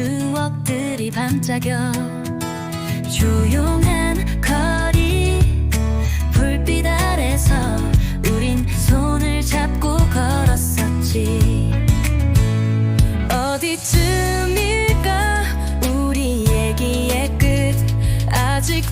추억들이 반짝여 조용한 거리 불빛 아래서 우린 손을 잡고 걸었었지. 어디쯤일까 우리 얘기의 끝? 아직